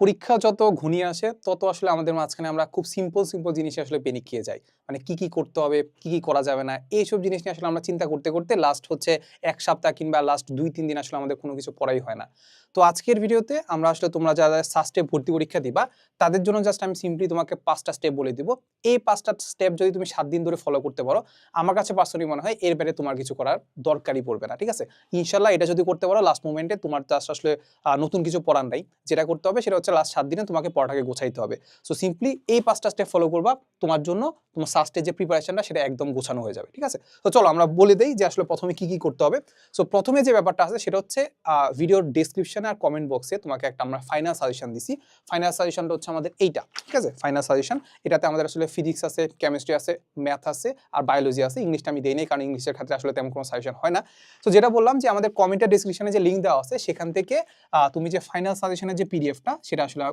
পরীক্ষা যত ঘনিয়ে আসে, তত আসলে আমাদের মাঝখানে আমরা খুব সিম্পল সিম্পল জিনিসে আসলে পেনিক খেয়ে যাই। মানে কি কি করতে হবে, কি কি করা যাবে না, এইসব জিনিস নিয়ে আসলে আমরা চিন্তা করতে করতে লাস্ট হচ্ছে এক সপ্তাহ কিংবা লাস্ট দুই, তিন দিন আসলে আমাদের কোনো কিছু পড়াই হয় না। তো আজকের ভিডিওতে আমরা আসলে তোমরা যারা সাস্টে ভর্তি পরীক্ষা দিবা, তাদের জন্য জাস্ট আমি সিম্পলি তোমাকে পাঁচটা স্টেপ বলে দিব। এই পাঁচটা স্টেপ যদি তুমি সাত দিন ধরে ফলো করতে পারো, আমার কাছে পার্সোনালি মনে হয় এর বাইরে তোমার কিছু করার দরকারই পড়বে না, ঠিক আছে? ইনশাল্লাহ এটা যদি করতে পারো লাস্ট মোমেন্টে তোমার জাস্ট আসলে নতুন কিছু পড়ার নাই। যেটা করতে হবে সেটা হচ্ছে লাস্ট সাত দিনে তোমাকে পড়াটাকে গোছাইতে হবে। সো সিম্পলি এই পাঁচটা স্টেপ ফলো করবা, তোমার জন্য তোমার সাস্টের যে প্রিপারেশনটা সেটা একদম গোছানো হয়ে যাবে, ঠিক আছে? তো চলো আমরা বলে দেই যে আসলে প্রথমে কি কি করতে হবে। সো প্রথমে যে ব্যাপারটা আছে, সেটা হচ্ছে ভিডিওর ডেসক্রিপশনে আর কমেন্ট বক্সে তোমাকে একটা আমরা ফাইনাল সাজেশন দিছি। ফাইনাল সাজেশনটা হচ্ছে আমাদের এইটা, ঠিক আছে? ফাইনাল সাজেশন এটাতে আমাদের আসলে ফিজিক্স আছে কেমিস্ট্রি আছে ম্যাথ আছে আর বায়োলজি আছে। ইংলিশটা আমি দেই নাই, কারণ ইংলিশের ক্ষেত্রে আসলে তেমন কোনো সাজেশন হয় না। তো যেটা বললাম যে আমাদের কমেন্টের ডিসক্রিপশনে যে লিঙ্ক দেওয়া আছে, সেখান থেকে তুমি যে ফাইনাল সাজেশনের যে পিডিএফটা সেটা আসলে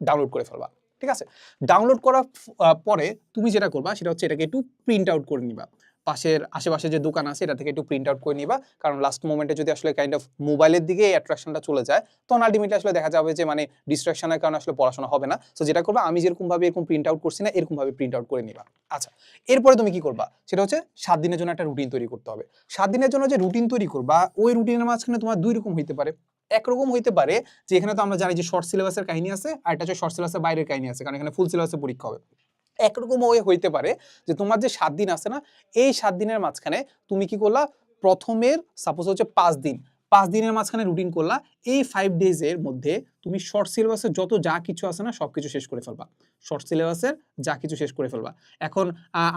ডাউনলোড করে ফেলবা, ঠিক আছে? ডাউনলোড করার পরে তুমি যেটা করবা সেটা হচ্ছে এটাকে একটু প্রিন্ট আউট করে নিবা। পাশের আশেপাশে যে দোকান আছে এটা থেকে একটু প্রিন্ট আউট করে নিবা, কারণ লাস্ট মোমেন্টে যদি আসলে কাইন্ড অফ মোবাইলের দিকে অ্যাট্রাকশনটা চলে যায়, তখন আলটিমেটলি আসলে দেখা যাবে যে মানে ডিস্ট্রাকশনের কারণে আসলে পড়াশোনা হবে না। সো যেটা করবা, আমি যেরকম ভাবে এরকম প্রিন্ট আউট করছি না, এরকম ভাবে প্রিন্ট আউট করে নিবা। আচ্ছা এরপরে তুমি কি করবা? সেটা হচ্ছে সাত দিনের জন্য একটা রুটিন তৈরি করতে হবে। সাত দিনের জন্য যে রুটিন তৈরি করবা, ওই রুটিনের মাঝখানে তোমার দুই রকম হইতে পারে। একরকম হইতে পারে যে এখানে তো আমরা জানি যে শর্ট সিলেবাসের কাহিনী আছে আর এটা হচ্ছে শর্ট সিলেবাসের বাইরের কাহিনী আছে, কারণ এখানে ফুল সিলেবাসের পরীক্ষা হবে। একরকম ওয়ে হইতে পারে যে তোমার যে সাত দিন আছে না, এই সাত দিনের মাঝখানে তুমি কি করলা? প্রথমের সাপোজ হচ্ছে পাঁচ দিন পাঁচ দিনের মাঝখানে রুটিন করলা, এই ফাইভ ডেজের মধ্যে তুমি শর্ট সিলেবাসের যত যা কিছু আছে না সব কিছু শেষ করে ফেলবা। শর্ট সিলেবাসের যা কিছু শেষ করে ফেলবা। এখন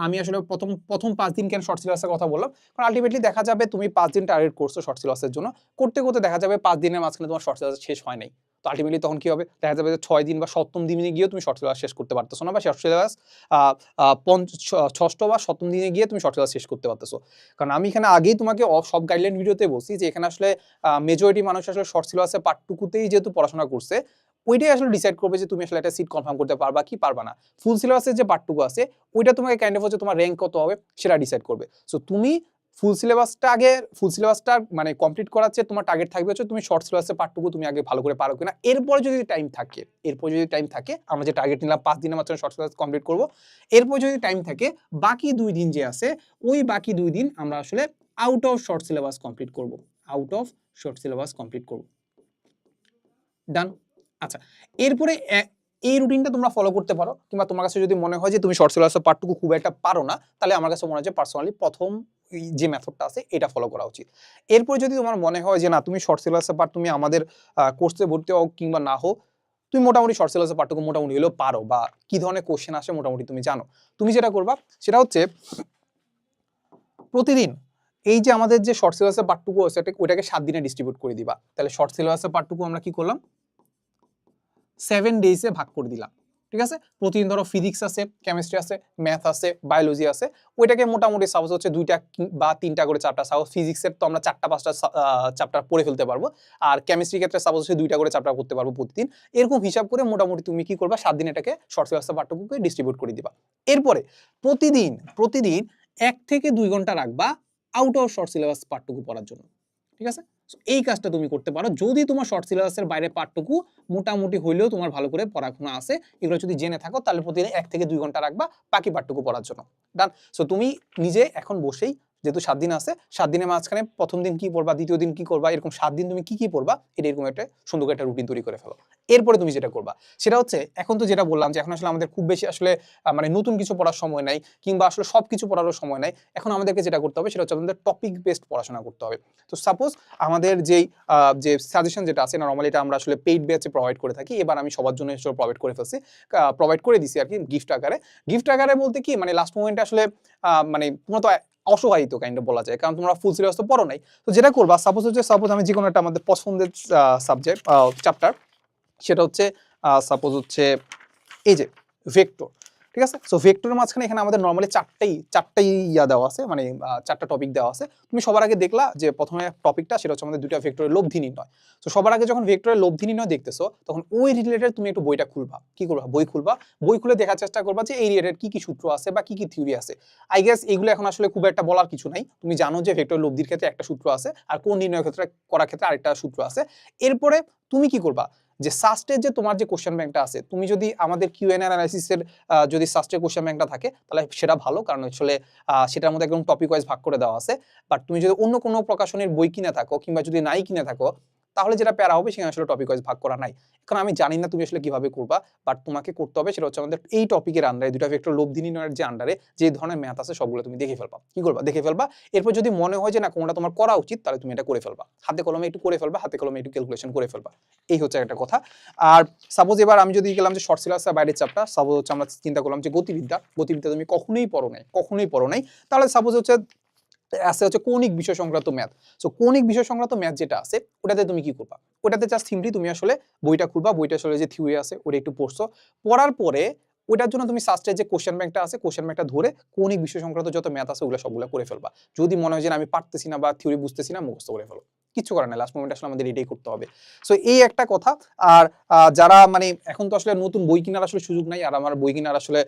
আমি আসলে প্রথম প্রথম পাঁচ দিন কেন শর্ট সিলেবাসের কথা বললাম? কারণ আলটিমেটলি দেখা যাবে তুমি পাঁচ দিন টার্গেট করছ শর্ট সিলেবাসের জন্য। করতে করতে দেখা যাবে পাঁচ দিনের মাঝখানে তোমার শর্ট সিলেবাস শেষ হয় নাই। তো আলটিমেটলি তখন কি হবে? দেখা যাবে যে ছয় দিন বা সপ্তম দিনে গিয়েও তুমি শর্ট সিলেবাস শেষ করতে পারতেছো না বা শর্ট সিলেবাস ষষ্ঠ বা সপ্তম দিনে গিয়ে তুমি শর্ট সিলেবাস শেষ করতে পারতেছো। কারণ আমি এখানে আগেই তোমাকে সব গাইডলাইন ভিডিওতে বলছি যে এখানে আসলে মেজরিটি মানুষ আসলে শর্ট সিলেবাসের পার্টটুকুতেই যেহেতু পড়াশোনা করছে, ওইটাই আসলে ডিসাইড করবে যে তুমি আসলে একটা সিট কনফার্ম করতে পারবা কি পারবা না। ফুল সিলেবাসের যে পার্টটুকু আছে, ওইটা তোমাকে কাইন্ড অফ হচ্ছে তোমার র্যাঙ্ক কত হবে সেটা ডিসাইড করবে। সো তুমি ফুল সিলেবাসটা আগে ফুল সিলেবাসটা মানে কমপ্লিট করার চেয়ে তোমার টার্গেট থাকবে হচ্ছে তুমি শর্ট সিলেবাসের পার্টটুকু তুমি আগে ভালো করে পারো কিনা। এরপরে যদি টাইম থাকে, এরপর যদি টাইম থাকে, আমরা যে টার্গেট নিলাম, পাঁচ দিনের মাত্র শর্ট সিলেবাস কমপ্লিট করব। এরপর যদি টাইম থাকে, বাকি দুই দিন যে আছে, ওই বাকি দুই দিন আমরা আসলে out of short syllabus complete করব। Out of short syllabus complete করব। ডান আচ্ছা এরপরে এই রুটিনটা তোমরা ফলো করতে পারো। কিংবা তোমার কাছে যদি মনে হয় যে তুমি শর্ট সিলেবাসের পার্টটুকু খুব একটা পারো না, তাহলে আমার কাছে মনে হয় যে পার্সোনালি প্রথম যে মেথডটা আছে, এটা ফলো করা উচিত। এরপর যদি তোমার মনে হয় যে না, তুমি শর্ট সিলেবাসের পার্ট তুমি আমাদের কোর্সে ভর্তি হও কিংবা না হও তুমি মোটামুটি শর্ট সিলেবাসের পার্টটুকু মোটামুটি হলেও পারো বা কি ধরনের কোশ্চেন আসে মোটামুটি তুমি জানো। তুমি যেটা করবা, সেটা হচ্ছে প্রতিদিন এই যে আমাদের যে শর্ট সিলেবাসের পার্টটুকু আছে ওটা- ওটাকে সাত দিনে ডিস্ট্রিবিউট করে দিবা। তাহলে শর্ট সিলেবাসের পার্টটুকু আমরা কি করলাম? সেভেন ডেজে ভাগ করে দিলাম, ঠিক আছে? প্রতিদিন ধরো ফিজিক্স আছে কেমিস্ট্রি আছে ম্যাথ আছে বায়োলজি আছে, ওইটাকে মোটামুটি সাপোজ হচ্ছে দুইটা বা তিনটা করে চ্যাপ্টার সাপোজ ফিজিক্সের তো আমরা চারটা পাঁচটা চ্যাপ্টার পড়ে ফেলতে পারব, আর কেমিস্ট্রি ক্ষেত্রে সাপোজ হচ্ছে দুইটা করে চ্যাপ্টার করতে পারব প্রতিদিন, এরকম হিসাব করে মোটামুটি তুমি কি করবা? সাত দিন এটাকে শর্ট সিলেবাসের পাঠ্যপুকে ডিস্ট্রিবিউট করে দিবা। এরপরে প্রতিদিন প্রতিদিন এক থেকে দুই ঘণ্টা রাখবা আউট অফ শর্ট সিলেবাস পাঠটুকু পড়ার জন্য, ঠিক আছে? এই কাজটা তুমি করতে পারো। যদি তোমার শর্ট সিলেবাসের বাইরে পাঠটুকু মোটামুটি হইলেও তোমার ভালো করে পড়াশোনা আসে এগুলো যদি জেনে থাকো, তাহলে প্রতিদিন এক থেকে দুই ঘণ্টা রাখবা বাকি পাঠটুকু পড়ার জন্য। ডান সো তুমি নিজে এখন বসেই যেহেতু সাত দিন আছে, সাত দিনের মাঝখানে প্রথম দিন কি পড়বা, দ্বিতীয় দিন কি করবা, এরকম সাত দিন তুমি কি কি পড়বা, এটা এরকম একটা সুন্দর একটা রুটিন তৈরি করে ফেলো। এরপরে তুমি যেটা করবা, সেটা হচ্ছে, এখন তো যেটা বললাম যে এখন আসলে আমাদের খুব বেশি আসলে মানে নতুন কিছু পড়ার সময় নাই, কিংবা আসলে সব কিছু পড়ারও সময় নাই, এখন আমাদেরকে যেটা করতে হবে, সেটা হচ্ছে আমাদের টপিক বেসড পড়াশোনা করতে হবে। তো সাপোজ আমাদের যেই যে সাজেশন যেটা আছে নর্মালি এটা আমরা আসলে পেইড ব্যাচে প্রোভাইড করে থাকি, এবার আমি সবার জন্য প্রোভাইড করে ফেলছি প্রোভাইড করে দিছি আর কি গিফট আকারে। গিফট আকারে বলতে কি মানে লাস্ট মোমেন্টে আসলে মানে মূলত অসহায়িত কাইন্ড বলা যায়, কারণ তোমরা ফুল সিলেবাস তো পড়ো নাই। তো যেটা করবা সাপোজ হচ্ছে সাপোজ আমি যে কোনো একটা আমাদের পছন্দের সাবজেক্ট চ্যাপ্টার সেটা হচ্ছে সাপোজ হচ্ছে, এই যে ভেক্টর ঠিক আছে? সো ভেক্টরের মাঝখানে এখানে আমাদের নর্মালি চারটাই চারটাই ইয়া দেওয়া আছে মানে চারটা টপিক দেওয়া আছে। তুমি সবার আগে দেখলা যে প্রথমে টপিকটা সেটা হচ্ছে আমাদের দুটা ভেক্টরের লব্ধি নির্ণয়। তো সবার আগে যখন ভেক্টরের লব্ধি নির্ণয় দেখতেছো, তখন ওই রিলেটেড তুমি একটু বইটা খুলবা। কি করবা? বই খুলবা। বই খুলে দেখার চেষ্টা করবা যে এই রিলেটেড কি কি সূত্র আছে বা কি কি থিওরি আছে। আই গেস এগুলো এখন আসলে খুব একটা বলার কিছু নাই। তুমি জানো যে ভেক্টর লব্ধির ক্ষেত্রে একটা সূত্র আছে, আর কোন নির্ণয়ের ক্ষেত্রে, করার ক্ষেত্রে আরেকটা সূত্র আছে। এরপরে তুমি কি করবা? যে সাস্টের যে তোমার যে কোশ্চেন ব্যাংকটা আছে, তুমি যদি আমাদের কিউ এন অ্যানালাইসিসের যদি সাস্টের কোশ্চেন ব্যাংকটা থাকে, তাহলে সেটা ভালো, কারণ আসলে সেটার মধ্যে একদম টপিক ওয়াইজ ভাগ করে দেওয়া আছে। বাট তুমি যদি অন্য কোনো প্রকাশনের বই কিনে থাকো, কিংবা যদি নাই কিনে থাকো তাহলে যেটা প্যারা হবে, সেখানে আসলে টপিক ওয়াইজ ভাগ করা নাই। কারণ আমি জানি না তুমি আসলে কীভাবে করবা বাট তোমাকে করতে হবে, সেটা হচ্ছে আমাদের এই টপিকের আন্ডারে দুটা ভেক্টর লব্ধি নির্ণয়ের যে আন্ডারে যে ধরনের ম্যাথ আছে, সবগুলো তুমি দেখে ফেলবা। কি করবা? দেখে ফেলবা। এরপর যদি মনে হয় যে না, কোনটা তোমার করা উচিত, তাহলে তুমি এটা করে ফেলবা। হাতে কলমে একটু করে ফেলবা, হাতে কলমে একটু ক্যালকুলেশন করে ফেলবা। এই হচ্ছে একটা কথা। আর সাপোজ এবার আমি যদি গেলাম যে শর্ট সিলেবাসের বাইরের চাপটা সাপোজ হচ্ছে আমরা চিন্তা করলাম যে গতিবিদ্যা গতিবিদ্যা তুমি কখনোই পড়ো নাই, কখনোই পড়ো নাই। তাহলে সাপোজ হচ্ছে আছে হচ্ছে কৌণিক বিষয় সংক্রান্ত ম্যাথ। সো কৌণিক বিষয় সংক্রান্ত ম্যাথ যেটা আছে, ওটাতে তুমি কি করবা? ওটাতে জাস্ট সিম্পলি তুমি আসলে বইটা খুলবা, বইটা আসলে যে থিওরি আছে, ওটা একটু পড়ছো। পড়ার পরে ওটার জন্য তুমি সাস্টের যে কোশ্চেন ব্যাংকটা আছে কোশ্চেন ব্যাংকটা ধরে কৌণিক বিষয় সংক্রান্ত যত ম্যাথ আছে ওগুলো সবগুলো করে ফেলবা। যদি মনে হয় যে আমি পারতেছি না বা থিওরি বুঝতেছি না, মুখস্থ করে ফেলো। কিছু করে না লাস্ট মোমেন্ট আসলে আমাদের এটাই করতে হবে। সো এই একটা কথা। আর যারা মানে এখন তো আসলে নতুন বই কেনার আসলে সুযোগ নাই, আর আমার বই কেনার আসলে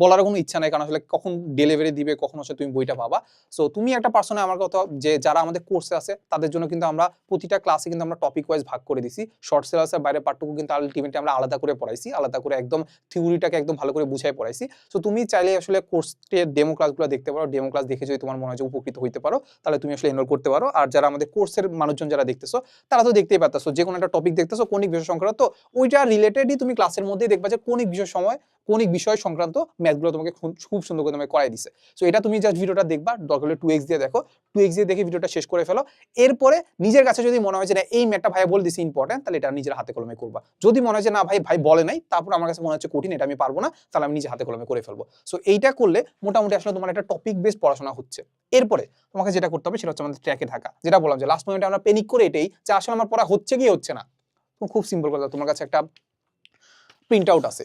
বলার কোনো ইচ্ছা নাই, কারণ আসলে কখন ডেলিভারি দিবে, কখন আসলে তুমি বইটা পাবা। সো তুমি একটা পার্সনে আমার কথা যে, যারা আমাদের কোর্সে আছে, তাদের জন্য কিন্তু আমরা প্রতিটা ক্লাসে কিন্তু আমরা টপিক ওয়াইজ ভাগ করে দিছি। শর্ট সিলেবাসের বাইরে পার্টটুকু কিন্তু আলটিমেটলি আমরা আলাদা করে পড়াইছি, আলাদা করে একদম থিওরিটাকে একদম ভালো করে বুঝাই পড়াইছি। সো তুমি চাইলে আসলে কোর্সের ডেমো ক্লাসগুলো দেখতে পারো। ডেমো ক্লাস দেখে যদি তোমার মনে হয় উপকৃত হইতে পারো, তাহলে তুমি আসলে এনরোল করতে পারো। আর যারা আমাদের কোর্সের মানুষজন যারা দেখতেছো, তারা তো দেখতেই পারতেছো। যে কোনো একটা টপিক দেখতেছো কোনিক বিষয় সংক্রান্ত ওইটা রিলেটেডই তুমি ক্লাসের মধ্যেই দেখবা যে কোনিক বিষয় সময় কৌণিক বিষয় সংক্রান্ত ম্যাথগুলো তোমাকে খুব সুন্দর করে তোমাকে করাই দিছে। সো এটা তুমি জাস্ট ভিডিওটা দেখবা, দরকার হলে টু এক্স দিয়ে দেখো। টু এক্স দিয়ে দেখে ভিডিওটা শেষ করে ফেলো। এরপরে নিজের কাছে যদি মনে হয় যে না, এই ম্যাথটা ভাই বলে দিছে ইম্পর্টেন্ট তাহলে এটা নিজের হাতে কলমে করবা। যদি মনে হয় যে না, ভাই ভাই বলে নাই, তারপর আমার কাছে মনে হচ্ছে কঠিন, এটা আমি পারব না, তাহলে আমি নিজে হাতে কলমে করে ফেলব। সো এইটা করলে মোটামুটি আসলে তোমার একটা টপিক বেস পড়াশোনা হচ্ছে। এরপরে তোমাকে যেটা করতে হবে, সেটা হচ্ছে আমাদের ট্র্যাকে থাকা। যেটা বললাম যে লাস্ট মোমেন্টে আমরা পেনিক করে এটাই যে আসলে আমার পড়া হচ্ছে কি, হচ্ছে না। খুব সিম্পল কথা, তোমার কাছে একটা প্রিন্ট আউট আছে।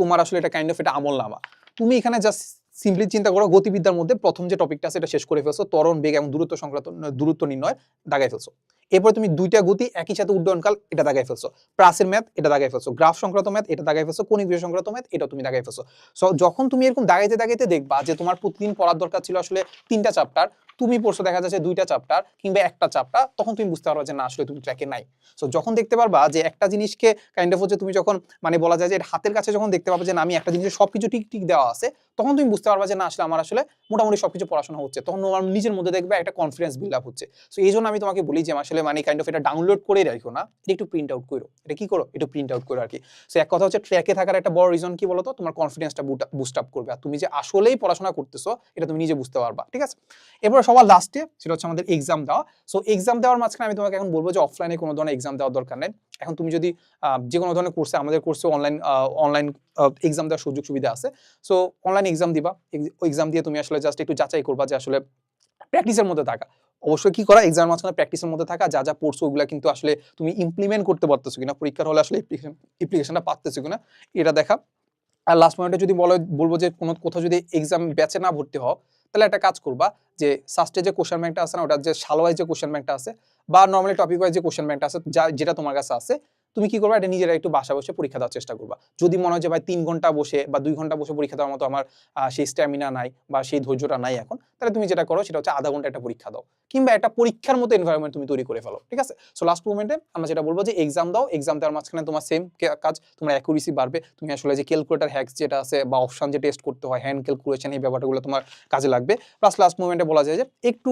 তোমার আসলে এটা কাইন্ড অফ এটা আমল নামা। তুমি এখানে জাস্ট সিম্পলি চিন্তা করো, গতিবিদ্যার মধ্যে প্রথম যে টপিকটা সেটা শেষ করে ফেলছো। ত্বরণ, বেগ এবং দূরত্ব সংক্রান্ত, দূরত্ব নির্ণয় দাগাই ফেলছো। এরপরে তুমি দুইটা গতি একই সাথে উড্ডয়নকাল, এটা দাগাই ফেলছো। প্রাসের ম্যাথ, এটা দাগাই ফেলছো। গ্রাফ সংক্রান্ত ম্যাথ, এটা দাগাই ফেলছো। কোনিক বিষয় সংক্রান্ত ম্যাথ এটা তুমি দাগাই ফেলছো। সো যখন তুমি এরকম দাগাইতে দাগাইতে দেখবা যে তোমার প্রতিদিন পড়ার দরকার ছিল আসলে তিনটা চ্যাপ্টার তুমি পড়ছো দেখা যাচ্ছে দুইটা চ্যাপ্টার কিংবা একটা চ্যাপ্টার তখন তুমি বুঝতে পারবা যে না, আসলে তুমি ট্র্যাকে নাই। সো যখন দেখতে পারবা যে একটা জিনিসকে কাইন্ড অফ হচ্ছে তুমি যখন মানে বলা যায় যে হাতের কাছে যখন দেখতে পাবে যে না, আমি একটা জিনিসের সবকিছু ঠিক ঠিক দেওয়া আছে, তখন তুমি বুঝতে পারবা যে না, আসলে আমার আসলে মোটামুটি সবকিছু পড়াশোনা হচ্ছে। তখন তোমার নিজের মধ্যে দেখবে একটা কনফিডেন্স বিল্ড আপ হচ্ছে। সো এই জন্য আমি তোমাকে বলি যে আসলে মানে কাইন্ড অফ এটা ডাউনলোড করে রাখো না, এটা একটু প্রিন্ট আউট করো। এটা কি করো? একটু প্রিন্ট আউট করো আর কি। সো এক কথা হচ্ছে ট্র্যাকে থাকার একটা বড় রিজন কি বলতো? তোমার কনফিডেন্সটা বুস্ট আপ করবে। আর তুমি যে আসলেই পড়াশোনা করতেছো, এটা তুমি নিজে বুঝতে পারবা, ঠিক আছে? এরপর সবার লাস্টে সেটা হচ্ছে আমাদের এক্সাম দেওয়া। সো এক্সাম দেওয়ার মাঝখানে আমি তোমাকে এখন বলব যে অফলাইনে কোনো ধরনের এক্সাম দেওয়ার দরকার নেই। এখন তুমি যদি যে কোনো ধরনের কোর্সে আমাদের কোর্সে অনলাইন অনলাইন এক্সাম দেওয়ার সুযোগ সুবিধা আছে। সো অনলাইন এক্সাম দিবা। এক্সাম দিয়ে তুমি আসলে জাস্ট একটু যাচাই করবা যে আসলে প্র্যাকটিসের মধ্যে থাকা। অবশ্যই কি করা? এক্সাম মাঝখানে প্র্যাকটিসের মধ্যে থাকা, যা যা পড়ছো ওগুলো কিন্তু আসলে তুমি ইমপ্লিমেন্ট করতে পারতেছো কিনা? পরীক্ষার হলে আসলে অ্যাপ্লিকেশনটা পাচ্তেছো কিনা? এটা দেখা। আর লাস্ট পয়েন্টে যদি বলো, বলব যে কোনো কোথাও যদি এক্সাম ব্যাচে না ভর্তি হও, তাহলে একটা কাজ করবা যে সাস্টে যে কোশ্চেন ব্যাংকটা আছে না, ওটার যে সালোয়াই যে কোশ্চেন ব্যাংকটা আছে, বা নর্মালি টপিক ওয়াইজ যে কোশ্চেন ব্যাংকটা আছে, যা, যেটা তোমার কাছে আছে তুমি কি করবা? এটা নিজেরা একটু বাসা বসে পরীক্ষা দেওয়ার চেষ্টা করবা। যদি মনে হয় যে, ভাই, তিন ঘণ্টা বসে বা দুই ঘণ্টা বসে পরীক্ষা দেওয়ার মতো আমার সেই স্ট্যামিনা নাই বা সেই ধৈর্যটা নাই এখন, তাহলে তুমি যেটা করো, সেটা হচ্ছে আধা ঘণ্টা একটা পরীক্ষা দাও। কিংবা একটা পরীক্ষার মতো এনভায়রনমেন্ট তুমি তৈরি করে ফেলো, ঠিক আছে? সো লাস্ট মোমেন্টে আমরা যেটা বলব যে এক্সাম দাও। এক্সাম দেওয়ার মাঝখানে তোমার সেম কাজ, তোমার অ্যাকুরেসি বাড়বে। তুমি আসলে যে ক্যালকুলেটার হ্যাক্স যেটা আছে বা অপশন যে টেস্ট করতে হয় হ্যান্ড ক্যালকুলেশন এই ব্যাপারগুলো তোমার কাজে লাগবে। প্লাস লাস্ট মোমেন্টে বলা যায় যে, একটু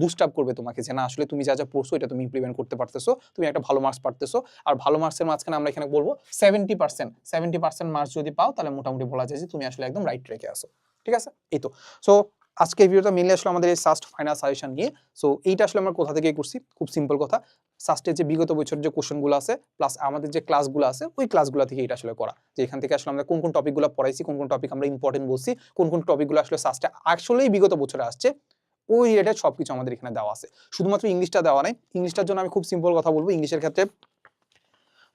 বুস্ট আপ করবে তোমাকে যে, না, আসলে তুমি যা যা পড়ছো, এটা তুমি ইমপ্লিমেন্ট করতে পারতেছো। তুমি একটা ভালো মার্কস পারতেছো। আর ভালো মার্কসের মাঝখানে আমরা এখানে বলব seventy percent seventy percent marks যদি পাও, তাহলে মোটামুটি বলা যায় যে তুমি আসলে একদম রাইট ট্রেকে আসো ঠিক আছে? এই তো। সো আজকে ভিডিওটা মেনলি আসলে আমাদের এই সাস্ট ফাইনাল সাজেশন নিয়ে। সো এইটা আসলে আমরা কোথা থেকে করছি? খুব সিম্পল কথা। সাস্টের যে বিগত বছর যে কোশ্চেনগুলো আছে প্লাস আমাদের যে ক্লাসগুলো আছে, ওই ক্লাসগুলো থেকে এটা আসলে করা। যে এখান থেকে আসলে আমরা কোন কোন টপিকগুলো পড়াইছি, কোন কোন টপিক আমরা ইম্পর্টেন্ট বলছি, কোন কোন টপিকগুলো আসলে সাস্টে আসলেই বিগত বছরে আসছে, ওই রিলেটেড সব কিছু আমাদের এখানে দেওয়া আছে। শুধুমাত্র ইংলিশটা দেওয়া নাই। ইংলিশটার জন্য আমি খুব সিম্পল কথা বলব। ইংলিশের ক্ষেত্রে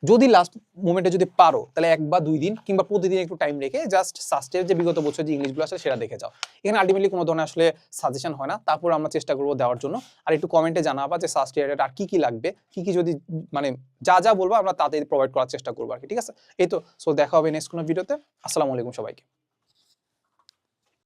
যদি লাস্ট মোমেন্টে যদি পারো, তাহলে এক বা দুই দিন কিংবা প্রতিদিন একটু টাইম রেখে জাস্ট সাস্টের যে বিগত বছর যে ইংলিশগুলো আছে সেটা দেখে যাও। এখানে আলটিমেটলি কোনো ধরনের আসলে সাজেশন হয় না। তারপর আমরা চেষ্টা করব দেওয়ার জন্য। আর একটু কমেন্টে জানাবা যে সাস্ট আর কী কী লাগবে, কী কী যদি মানে যা যা বলব আমরা তাদের প্রোভাইড করার চেষ্টা করব আর কি, ঠিক আছে? এই তো সো দেখা হবে নেক্সট কোনো ভিডিওতে আসসালামু আলাইকুম সবাইকে।